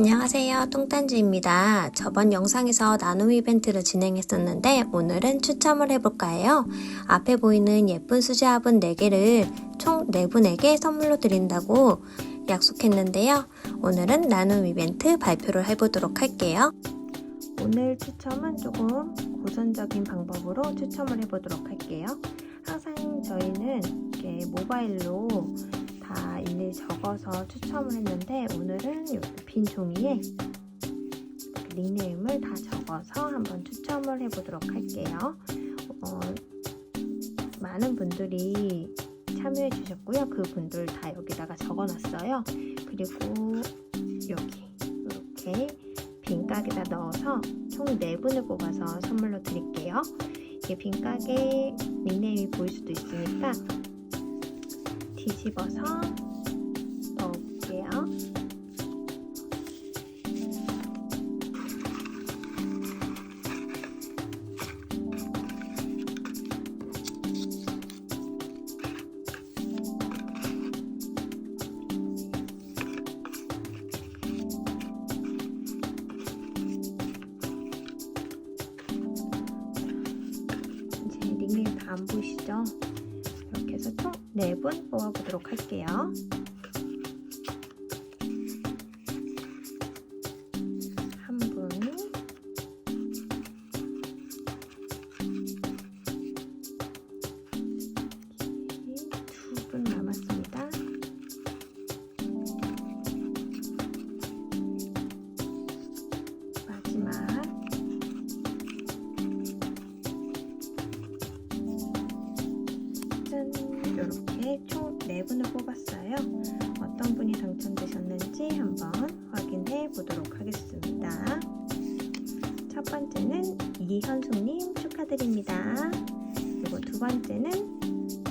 안녕하세요. 뚱딴지입니다. 저번 영상에서 나눔 이벤트를 진행했었는데 오늘은 추첨을 해볼까 해요. 앞에 보이는 예쁜 수제화분 4개를 총 4분에게 선물로 드린다고 약속했는데요. 오늘은 나눔 이벤트 발표를 해보도록 할게요. 오늘 추첨은 조금 고전적인 방법으로 추첨을 해보도록 할게요. 항상 저희는 이렇게 모바일로 다 일일이 적어서 추첨을 했는데 오늘은 빈 종이에 닉네임을 다 적어서 한번 추첨을 해보도록 할게요. 어, 많은 분들이 참여해 주셨고요. 그 분들 다 여기다가 적어놨어요. 그리고 여기 이렇게 빈깍에다 넣어서 총 4분을 뽑아서 선물로 드릴게요. 이게 빈깍에 닉네임이 보일 수도 있으니까 뒤집어서 넣어볼게요. 이제 다안 보이시죠? 해서 총 4분 뽑아보도록 할게요. 4분을 뽑았어요. 어떤 분이 당첨되셨는지 한번 확인해 보도록 하겠습니다. 첫 번째는 이현숙님 축하드립니다. 그리고 두 번째는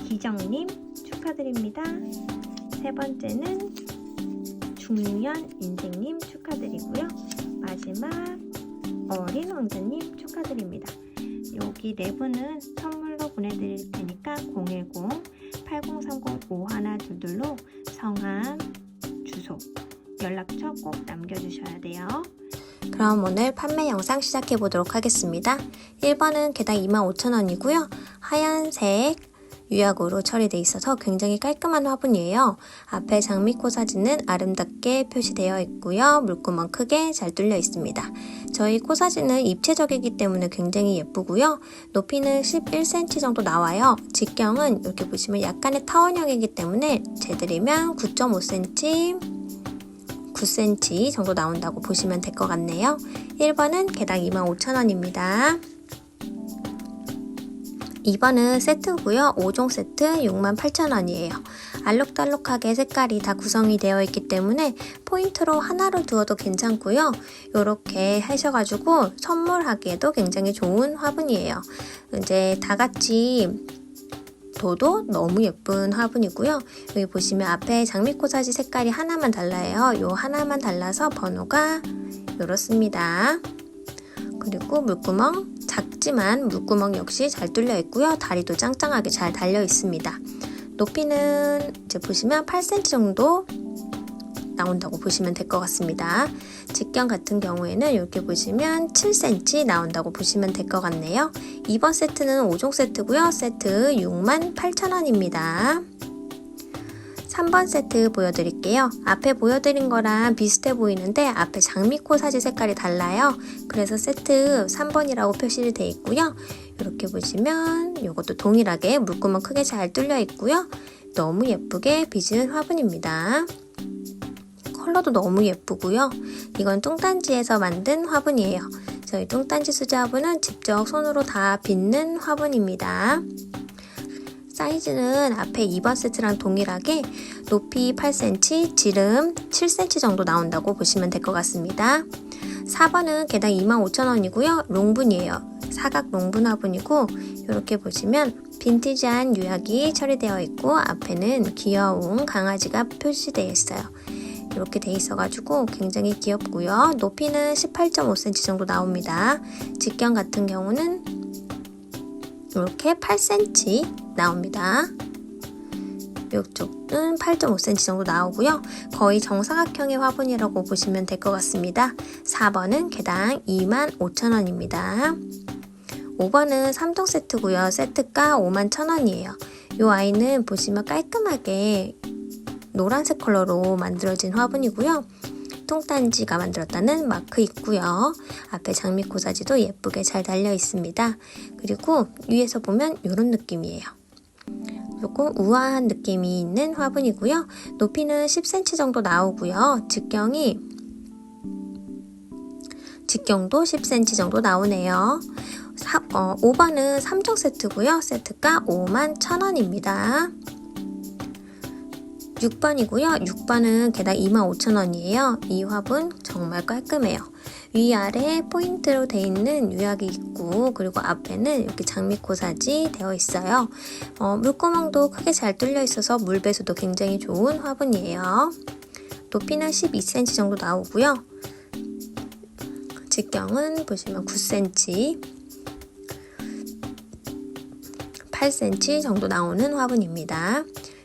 기정님 축하드립니다. 세 번째는 중년 인생님 축하드리고요. 마지막 어린 왕자님 축하드립니다. 여기 네 분은 선물로 보내드릴 테니까 010-8030-5122로 성함, 주소, 연락처 꼭 남겨주셔야 돼요. 그럼 오늘 판매 영상 시작해 보도록 하겠습니다. 1번은 개당 25,000원이고요. 하얀색 유약으로 처리되어 있어서 굉장히 깔끔한 화분이에요. 앞에 장미코 사진은 아름답게 표시되어 있고요. 물구멍 크게 잘 뚫려 있습니다. 저희 코 사진은 입체적이기 때문에 굉장히 예쁘고요. 높이는 11cm 정도 나와요. 직경은 이렇게 보시면 약간의 타원형이기 때문에 재드리면 9.5cm 9cm 정도 나온다고 보시면 될 것 같네요. 1번은 개당 25,000원입니다. 2번은 세트고요. 5종 세트 68,000원이에요. 알록달록하게 색깔이 다 구성이 되어 있기 때문에 포인트로 하나를 두어도 괜찮고요. 이렇게 하셔가지고 선물하기에도 굉장히 좋은 화분이에요. 이제 다 같이 도도 너무 예쁜 화분이고요. 여기 보시면 앞에 장미코사지 색깔이 하나만 달라요. 요 하나만 달라서 번호가 이렇습니다. 그리고 물구멍 작지만 물구멍 역시 잘 뚫려 있고요. 다리도 짱짱하게 잘 달려 있습니다. 높이는 이제 보시면 8cm 정도 나온다고 보시면 될 것 같습니다. 직경 같은 경우에는 이렇게 보시면 7cm 나온다고 보시면 될 것 같네요. 이번 세트는 5종 세트고요. 세트 68,000원입니다. 3번 세트 보여드릴게요. 앞에 보여드린 거랑 비슷해 보이는데 앞에 장미코 사지 색깔이 달라요. 그래서 세트 3번이라고 표시를 돼 있고요. 이렇게 보시면 이것도 동일하게 물구멍 크게 잘 뚫려 있고요. 너무 예쁘게 빚은 화분입니다. 컬러도 너무 예쁘고요. 이건 뚱딴지에서 만든 화분이에요. 저희 뚱딴지 수제 화분은 직접 손으로 다 빚는 화분입니다. 사이즈는 앞에 2번 세트랑 동일하게 높이 8cm, 지름 7cm 정도 나온다고 보시면 될 것 같습니다. 4번은 개당 25,000원이고요. 롱분이에요. 사각 롱분 화분이고 이렇게 보시면 빈티지한 유약이 처리되어 있고 앞에는 귀여운 강아지가 표시되어 있어요. 이렇게 돼 있어가지고 굉장히 귀엽고요. 높이는 18.5cm 정도 나옵니다. 직경 같은 경우는 이렇게 8cm 나옵니다. 이쪽은 8.5cm 정도 나오고요. 거의 정사각형의 화분이라고 보시면 될 것 같습니다. 4번은 개당 25,000원입니다. 5번은 3종 세트고요. 세트가 51,000원이에요. 이 아이는 보시면 깔끔하게 노란색 컬러로 만들어진 화분이고요. 통단지가 만들었다는 마크 있고요. 앞에 장미코사지도 예쁘게 잘 달려 있습니다. 그리고 위에서 보면 이런 느낌이에요. 조금 우아한 느낌이 있는 화분이고요. 높이는 10cm 정도 나오고요. 직경이 직경도 10cm 정도 나오네요. 사, 어, 5번은 3종 세트고요. 세트가 51,000원입니다. 6번이고요. 6번은 개당 25,000원이에요. 이 화분 정말 깔끔해요. 위아래 포인트로 되어 있는 유약이 있고 그리고 앞에는 이렇게 장미코사지 되어 있어요. 어, 물구멍도 크게 잘 뚫려 있어서 물 배수도 굉장히 좋은 화분이에요. 높이는 12cm 정도 나오고요. 직경은 보시면 9cm, 8cm 정도 나오는 화분입니다.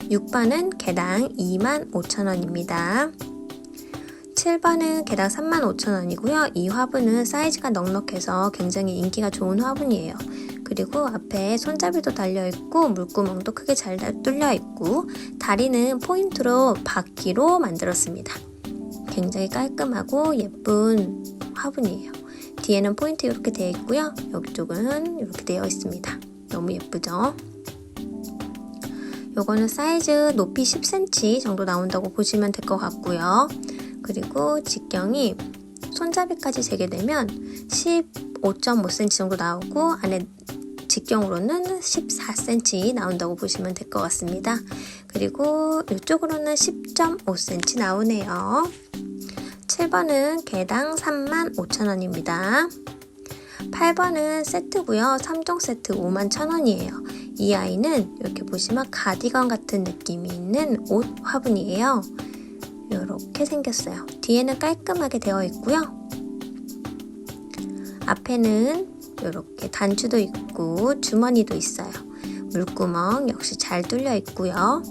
6번은 개당 25,000원입니다. 7번은 개당 35,000원이고요. 이 화분은 사이즈가 넉넉해서 굉장히 인기가 좋은 화분이에요. 그리고 앞에 손잡이도 달려있고 물구멍도 크게 잘 뚫려있고 다리는 포인트로 바퀴로 만들었습니다. 굉장히 깔끔하고 예쁜 화분이에요. 뒤에는 포인트 이렇게 되어 있고요. 여기 쪽은 이렇게 되어 있습니다. 너무 예쁘죠? 요거는 사이즈 높이 10cm 정도 나온다고 보시면 될 것 같고요. 그리고 직경이 손잡이까지 재게 되면 15.5cm 정도 나오고 안에 직경으로는 14cm 나온다고 보시면 될 것 같습니다. 그리고 이쪽으로는 10.5cm 나오네요. 7번은 개당 35,000원입니다. 8번은 세트고요. 3종 세트 51,000원이에요. 이 아이는 이렇게 보시면 가디건 같은 느낌이 있는 옷 화분이에요. 이렇게 생겼어요. 뒤에는 깔끔하게 되어 있고요. 앞에는 이렇게 단추도 있고 주머니도 있어요. 물구멍 역시 잘 뚫려 있고요.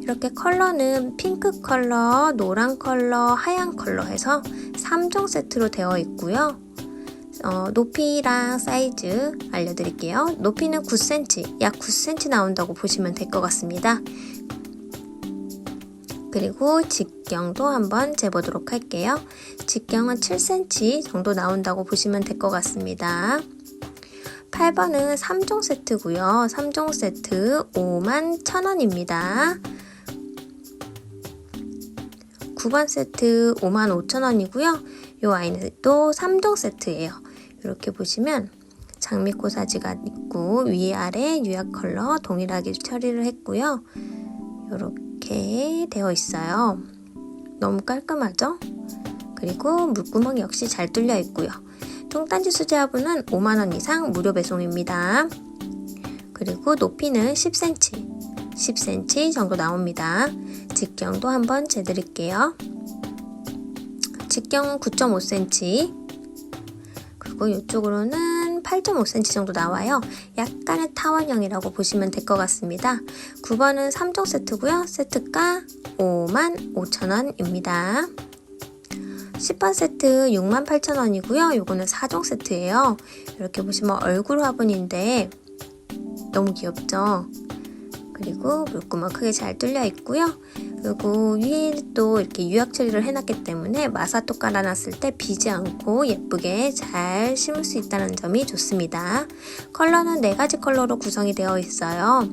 이렇게 컬러는 핑크 컬러, 노란 컬러, 하얀 컬러 해서 3종 세트로 되어 있고요. 어, 높이랑 사이즈 알려드릴게요. 높이는 9cm, 약 9cm 나온다고 보시면 될 것 같습니다. 그리고 직경도 한번 재보도록 할게요. 직경은 7cm 정도 나온다고 보시면 될 것 같습니다. 8번은 3종 세트고요. 3종 세트 5만 1,000원입니다. 9번 세트 5만 5천원이고요. 이 아이는 또 3종 세트예요. 이렇게 보시면 장미코사지가 있고 위아래 유약 컬러 동일하게 처리를 했고요. 이렇게 되어 있어요. 너무 깔끔하죠? 그리고 물구멍 역시 잘 뚫려 있고요. 통단지 수제 화분은 5만원 이상 무료 배송입니다. 그리고 높이는 10cm, 10cm 정도 나옵니다. 직경도 한번 재드릴게요. 직경은 9.5cm, 그리고 이쪽으로는 8.5cm 정도 나와요. 약간의 타원형이라고 보시면 될 것 같습니다. 9번은 3종 세트고요. 세트가 55,000원입니다. 10번 세트 68,000원이고요. 요거는 4종 세트예요. 이렇게 보시면 얼굴 화분인데 너무 귀엽죠? 그리고 물구멍 크게 잘 뚫려 있고요. 그리고 위에 또 이렇게 유약 처리를 해놨기 때문에 마사토 깔아놨을 때 비지 않고 예쁘게 잘 심을 수 있다는 점이 좋습니다. 컬러는 네 가지 컬러로 구성이 되어 있어요.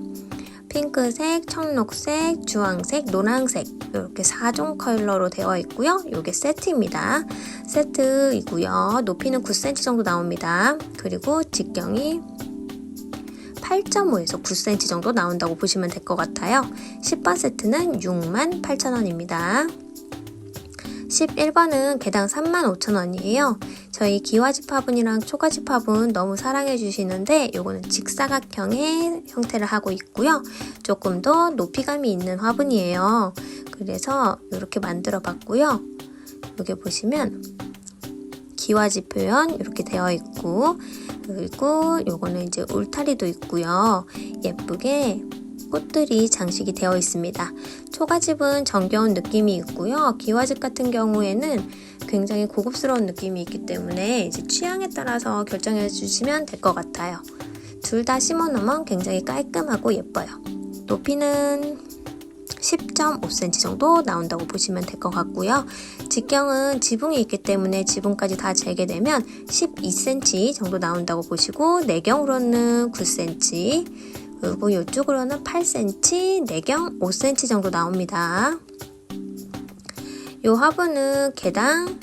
핑크색, 청록색, 주황색, 노란색 이렇게 4종 컬러로 되어 있고요. 이게 세트입니다. 세트이고요. 높이는 9cm 정도 나옵니다. 그리고 직경이 8.5에서 9cm 정도 나온다고 보시면 될 것 같아요. 10번 세트는 6만 8천원입니다. 11번은 개당 3만 5천원이에요. 저희 기와집 화분이랑 초가집 화분 너무 사랑해 주시는데 요거는 직사각형의 형태를 하고 있고요. 조금 더 높이감이 있는 화분이에요. 그래서 이렇게 만들어 봤고요. 여기 보시면 기와집 표현 이렇게 되어 있고 그리고 요거는 이제 울타리도 있고요. 예쁘게 꽃들이 장식이 되어 있습니다. 초가집은 정겨운 느낌이 있고요. 기와집 같은 경우에는 굉장히 고급스러운 느낌이 있기 때문에 이제 취향에 따라서 결정해 주시면 될 것 같아요. 둘 다 심어 놓으면 굉장히 깔끔하고 예뻐요. 높이는 10.5cm 정도 나온다고 보시면 될 것 같고요. 직경은 지붕이 있기 때문에 지붕까지 다 재게 되면 12cm 정도 나온다고 보시고 내경으로는 9cm 그리고 이쪽으로는 8cm, 내경 5cm 정도 나옵니다. 요 화분은 개당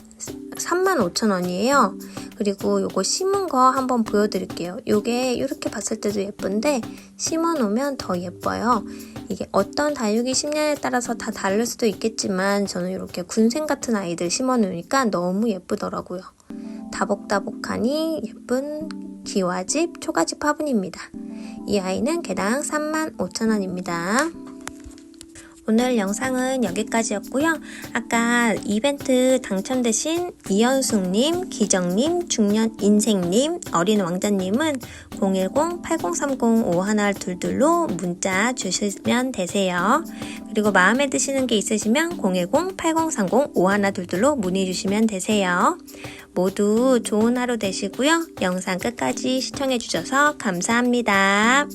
35,000원이에요. 그리고 요거 심은 거 한번 보여드릴게요. 요게 이렇게 봤을 때도 예쁜데 심어 놓으면 더 예뻐요. 이게 어떤 다육이 심냐에 따라서 다 다를 수도 있겠지만 저는 이렇게 군생 같은 아이들 심어 놓으니까 너무 예쁘더라고요. 다복다복하니 예쁜 기와집 초가집 화분입니다. 이 아이는 개당 35,000원입니다. 오늘 영상은 여기까지였고요. 아까 이벤트 당첨되신 이현숙님, 기정님, 중년 인생님, 어린 왕자님은 010-8030-5122로 문자 주시면 되세요. 그리고 마음에 드시는 게 있으시면 010-8030-5122로 문의 주시면 되세요. 모두 좋은 하루 되시고요. 영상 끝까지 시청해 주셔서 감사합니다.